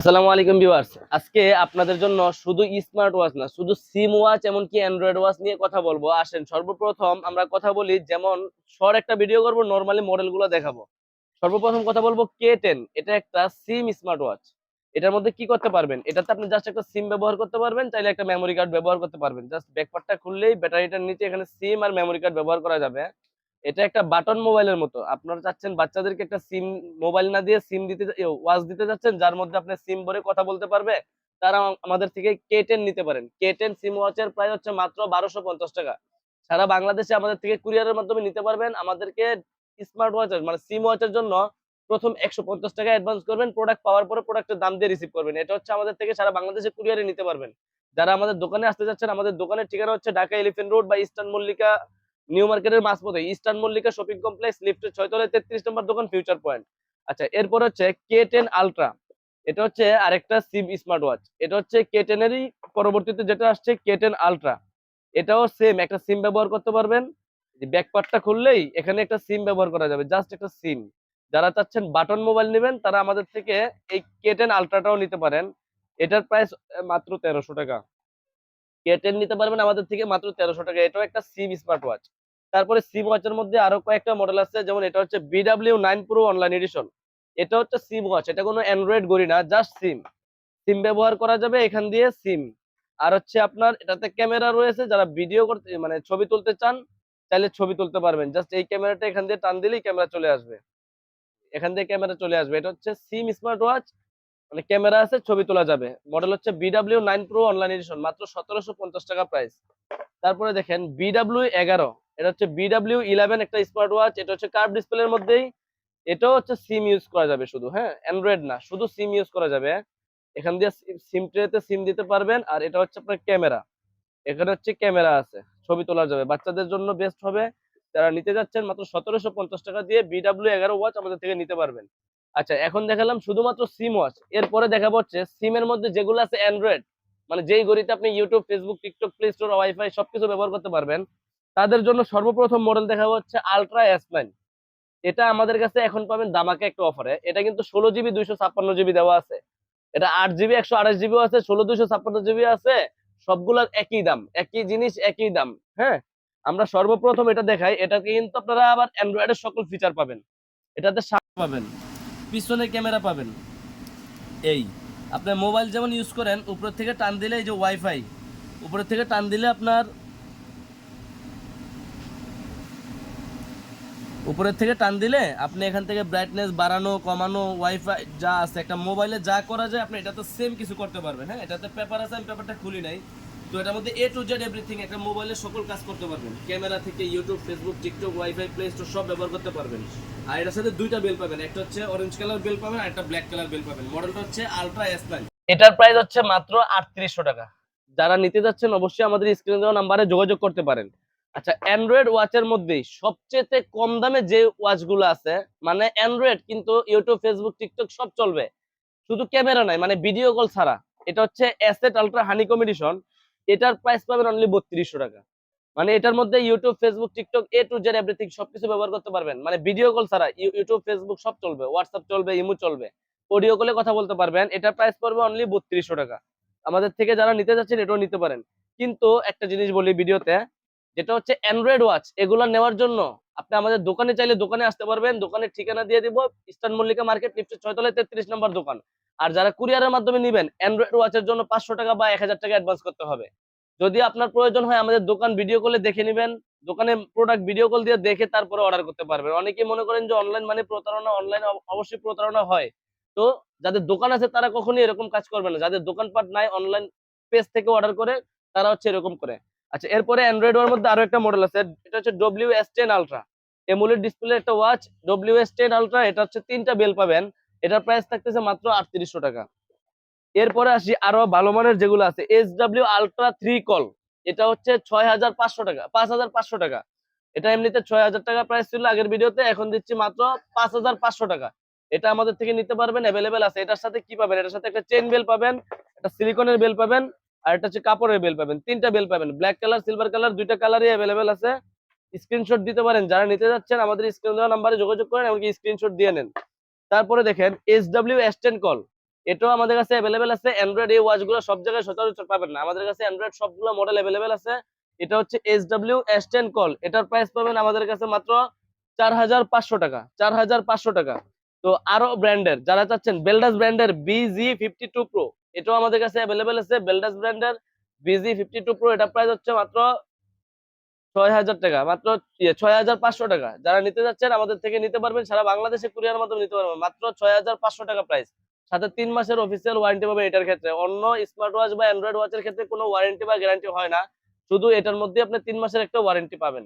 আসসালামু আলাইকুম ভিউয়ার্স। আজকে আপনাদের জন্য শুধু স্মার্ট ওয়াচ না, শুধু সিম ওয়াচ এমনকি অ্যান্ড্রয়েড ওয়াচ নিয়ে কথা বলব। আসেন, সর্বপ্রথম আমরা কথা বলি যেমন শর্ট একটা ভিডিও করব নর্মালি মডেলগুলো দেখাবো। সর্বপ্রথম কথা বলব কে টেন এটা একটা সিম স্মার্ট ওয়াচ এটার মধ্যে কি করতে পারবেন? এটাতে আপনি জাস্ট একটা সিম ব্যবহার করতে পারবেন, চাইলে একটা মেমোরি কার্ড ব্যবহার করতে পারবেন। জাস্ট ব্যাকপার্টটা খুললেই ব্যাটারিটার নিচে এখানে সিম আর মেমোরি কার্ড ব্যবহার করা যাবে। এটা একটা বাটন মোবাইলের মতো। আপনারা চাচ্ছেন বাচ্চাদেরকে একটা সিম, মোবাইল না দিয়ে সিম দিতে ওয়াচ দিতে যাচ্ছেন যার মধ্যে আপনি সিম ভরে কথা বলতে পারবে, তারা আমাদের থেকে কে টেন নিতে পারেন। কে টেন সিম ওয়াচের প্রায় হচ্ছে মাত্র বারোশো পঞ্চাশ টাকা। সারা বাংলাদেশে আমাদের থেকে কুরিয়ারের মাধ্যমে নিতে পারবেন আমাদেরকে স্মার্ট ওয়াচের মানে সিম ওয়াচের জন্য প্রথম একশো পঞ্চাশ টাকা অ্যাডভান্স করবেন, প্রোডাক্ট পাওয়ার পরে প্রোডাক্টের দাম দিয়ে রিসিভ করবেন। এটা হচ্ছে আমাদের থেকে সারা বাংলাদেশে কুরিয়ারে নিতে পারবেন। যারা আমাদের দোকানে আসতে যাচ্ছেন আমাদের দোকানের ঠিকানা হচ্ছে ঢাকা এলিফেন্ট রোড বা ইস্টার্ন মল্লিকা নিউ মার্কেটের মাঝপথে ইস্টার্ন মল্লিকা শপিং কমপ্লেক্স লিফটের ছয়তলায় তেত্রিশ নম্বর দোকান ফিউচার পয়েন্ট আচ্ছা এরপর হচ্ছে কে টেন আলট্রা এটা হচ্ছে আরেকটা সিম স্মার্ট ওয়াচ এটা হচ্ছে কে টেনেরই পরবর্তীতে যেটা আসছে কে টেন আলট্রা এটাও সেম একটা সিম ব্যবহার করতে পারবেন। ব্যাকপার্টটা খুললেই এখানে একটা সিম ব্যবহার করা যাবে জাস্ট একটা সিম যারা চাচ্ছেন বাটন মোবাইল নেবেন, তারা আমাদের থেকে এই কে টেন আলট্রাটাও নিতে পারেন। এটার প্রাইস মাত্র তেরোশো টাকা। কে টেন নিতে পারবেন আমাদের থেকে মাত্র তেরোশো টাকা। এটাও একটা সিম স্মার্ট ওয়াচ তারপরে সিম ওয়াচের মধ্যে আরও কয়েকটা মডেল আছে, যেমন এটা হচ্ছে BW nine pro online edition এটা হচ্ছে সিম ওয়াচ এটা কোনো অ্যান্ড্রয়েড গড়ি না জাস্ট সিম সিম ব্যবহার করা যাবে এখান দিয়ে সিম আর হচ্ছে আপনার এটাতে ক্যামেরা রয়েছে, যারা ভিডিও করতে মানে ছবি তুলতে চান, চাইলে ছবি তুলতে পারবেন। জাস্ট এই ক্যামেরাটা এখান দিয়ে টান দিলেই ক্যামেরা চলে আসবে। এখান দিয়ে ক্যামেরা চলে আসবে। এটা হচ্ছে সিম স্মার্ট ওয়াচ মানে ক্যামেরা আছে, ছবি তোলা যাবে। মডেল হচ্ছে BW nine pro online edition মাত্র সতেরোশো পঞ্চাশ টাকা প্রাইস তারপরে দেখেন বিডাব্লিউ এগারো। এটা হচ্ছে বিডাব্লিউ ইলেভেন একটা স্মার্ট ওয়াচ এটা হচ্ছে কার্ভ ডিসপ্লের মধ্যেই। এটাও হচ্ছে সিম ইউজ করা যাবে শুধু হ্যাঁ? অ্যান্ড্রয়েড না, শুধু সিম ইউজ করা যাবে। এখান দিয়ে সিম ট্রেতে সিম দিতে পারবেন, আর এটা হচ্ছে আপনার ক্যামেরা। এখানে হচ্ছে ক্যামেরা আছে, ছবি তোলা যাবে। বাচ্চাদের জন্য বেস্ট হবে, যারা নিতে যাচ্ছেন মাত্র সতেরোশো পঞ্চাশ টাকা দিয়ে বিডাব্লিউ এগারো ওয়াচ আমাদের থেকে নিতে পারবেন। আচ্ছা এখন দেখালাম শুধুমাত্র সিম ওয়াচ এরপরে দেখাবো হচ্ছে সিমের মধ্যে যেগুলো আছে অ্যান্ড্রয়েড মানে যেই গড়িতে আপনি YouTube Facebook TikTok play store WiFi সবকিছু ব্যবহার করতে পারবেন তাদের জন্য সর্বপ্রথম মডেল দেখাবো হচ্ছে আলট্রা এস এটা আমাদের কাছে এখন পাবেন দামাকে একটা অফারে এটা কিন্তু ষোলো জিবি দুইশো ছাপ্পান্ন জিবি দেওয়া আছে। এটা আট জিবি একশো আঠাশ জিবিও আছে, ষোলো, দুইশো ছাপ্পান্ন জিবি আছে। সবগুলোর একই দাম, একই জিনিস, একই দাম হ্যাঁ? আমরা সর্বপ্রথম এটা দেখাই। এটাকে কিন্তু আপনারা আবার অ্যান্ড্রয়েডের সকল ফিচার পাবেন। এটাতে পাবেন, পিছনে ক্যামেরা পাবেন। এই, আপনার মোবাইল যেমন ইউজ করেন, উপর থেকে টান দিলে এই যে ওয়াইফাই উপরের থেকে টান দিলে আপনার উপরের থেকে টান দিলে আপনি এখান থেকে ব্রাইটনেস বাড়ানো কমানো ওয়াইফাই যা আছে একটা মোবাইলে যা করা যায় আপনি এটাতে সেম কিছু করতে পারবেন। হ্যাঁ এটাতে পেপার আছে আমি পেপারটা খুলি নাই। তো এটার মধ্যে এ টু জেড এভরিথিং একটা মোবাইলে সকল কাজ করতে পারবেন। ক্যামেরা থেকে YouTube Facebook TikTok WiFi play store সব ব্যবহার করতে পারবেন। আর এটার সাথে দুইটা বেল পাবেন। একটা হচ্ছে অরেঞ্জ কালার বেল পাবেন আর একটা ব্ল্যাক কালার বেল পাবেন। মডেলটা হচ্ছে আলট্রা এস নাইন এটার প্রাইস হচ্ছে মাত্র আটত্রিশশো টাকা। যারা নিতে যাচ্ছেন অবশ্যই আমাদের স্ক্রিনে দেওয়া নাম্বারে যোগাযোগ করতে পারেন। আচ্ছা অ্যান্ড্রয়েড ওয়াচের মধ্যেই সবচেয়ে কম দামে যে ওয়াচগুলো আছে মানে অ্যান্ড্রয়েড কিন্তু ইউটিউব ফেসবুক টিকটক সব চলবে। শুধু ক্যামেরা নাই মানে ভিডিও কল ছাড়া। এটা হচ্ছে অ্যাসেট আলট্রা হানি কম্বিনেশন এটার প্রাইস পাবেন অনলি বত্রিশশো টাকা। মানে এটার মধ্যে YouTube Facebook TikTok A to Z everything সবকিছু ব্যবহার করতে পারবেন। মানে ভিডিও কল ছাড়া ইউটিউব ফেসবুক সব চলবে হোয়াটসঅ্যাপ চলবে, ইমো চলবে। অডিও কলে কথা বলতে পারবেন, এটার প্রাইস পড়বে অনলি বত্রিশশো টাকা। আমাদের থেকে যারা নিতে যাচ্ছেন, এটাও নিতে পারেন। কিন্তু একটা জিনিস বলি ভিডিওতে যেটা হচ্ছে অ্যান্ড্রয়েড ওয়াচ এগুলো নেওয়ার জন্য আপনি আমাদের দোকানে চাইলে দোকানে আসতে পারবেন, দোকানের ঠিকানা দিয়ে দিব, ইস্টার্ন মল্লিকা মার্কেট লিফটের ছয়তলায় তেত্রিশ নম্বর দোকান। আর যারা কুরিয়ারের মাধ্যমে নিবেন অ্যান্ড্রয়েড ওয়াচের জন্য পাঁচশো টাকা বা এক হাজার টাকা অ্যাডভান্স করতে হবে। যদি আপনার প্রয়োজন হয়, আমাদের দোকান ভিডিও কলে দেখে নেবেন, দোকানে প্রোডাক্ট ভিডিও কল দিয়ে দেখে তারপরে অর্ডার করতে পারবেন। অনেকেই মনে করেন যে অনলাইন মানে প্রতারণা অনলাইন অবশ্যই প্রতারণা হয়। তো যাদের দোকান আছে, তারা কখনোই এরকম কাজ করবে না। যাদের দোকানপাট নাই অনলাইন পেজ থেকে অর্ডার করে, তারা হচ্ছে এরকম করে। আচ্ছা এরপরে অ্যান্ড্রয়েড ওয়ার মধ্যে আরও একটা মডেল আছে, এটা হচ্ছে W S ten ultra emulate display একটা watch W S ten ultra এটা হচ্ছে তিনটা বেল পাবেন। এটার প্রাইস থাকতেছে মাত্র আটত্রিশশো টাকা। এরপরে আসি আরও ভালো মানের যেগুলো আছে S W ultra three call এটা হচ্ছে ছয় হাজার পাঁচশো টাকা পাঁচ হাজার পাঁচশো টাকা। এটা এমনিতে ছয় হাজার টাকা প্রাইস ছিল আগের ভিডিওতে, এখন দিচ্ছি মাত্র পাঁচ হাজার পাঁচশো টাকা। এটা আমাদের থেকে নিতে পারবেন অ্যাভেলেবেল আছে। এটার সাথে কি পাবেন? এটার সাথে একটা চেন বেল পাবেন, একটা সিলিকনের বেল পাবেন আর এটা হচ্ছে কাপড়ের বেল পাবেন, তিনটা বেল পাবেন ব্ল্যাক কালার সিলভার কালার দুইটা কালারই অ্যাভেলেবেল আছে। স্ক্রিনশট দিতে পারেন, যারা নিতে যাচ্ছেন, আমাদের স্ক্রিন দেওয়া নাম্বারে যোগাযোগ করেন, এমনকি স্ক্রিনশট দিয়ে নেন। তারপরে দেখেন S W S ten call এটাও আমাদের কাছে অ্যাভেলেবেল আছে অ্যান্ড্রয়েড এই ওয়াচগুলো সব জায়গায় সচরাচর পাবেন না। আমাদের কাছে অ্যান্ড্রয়েড সবগুলো মডেল অ্যাভেলেবেল আছে। এটা হচ্ছে S W S ten call এটার প্রাইস পাবেন আমাদের কাছে মাত্র চার হাজার পাঁচশো টাকা, চার হাজার পাঁচশো টাকা। তো আরও ব্র্যান্ডের যারা চাচ্ছেন বেলডাস ব্র্যান্ডের বিজি ফিফটি টু প্রো এটাও আমাদের কাছে অ্যাভেলেবেল আছে। বেলডাস ব্র্যান্ডের বিজি ফিফটি টু প্রো এটা প্রাইস হচ্ছে মাত্র ছয় হাজার টাকা মাত্র ইয়ে, ছয় হাজার পাঁচশো টাকা। যারা নিতে যাচ্ছেন আমাদের থেকে নিতে পারবেন সারা বাংলাদেশে কুরিয়ার মাধ্যমে নিতে পারবেন মাত্র ছয় হাজার পাঁচশো টাকা প্রাইস সাথে তিন মাসের অফিসিয়াল ওয়ারেন্টি পাবে এটার ক্ষেত্রে। অন্য স্মার্ট ওয়াচ বা অ্যান্ড্রয়েড ওয়াচের ক্ষেত্রে কোনো ওয়ারেন্টি বা গ্যারান্টি হয় না। শুধু এটার মধ্যে আপনি তিন মাসের একটা ওয়ারেন্টি পাবেন।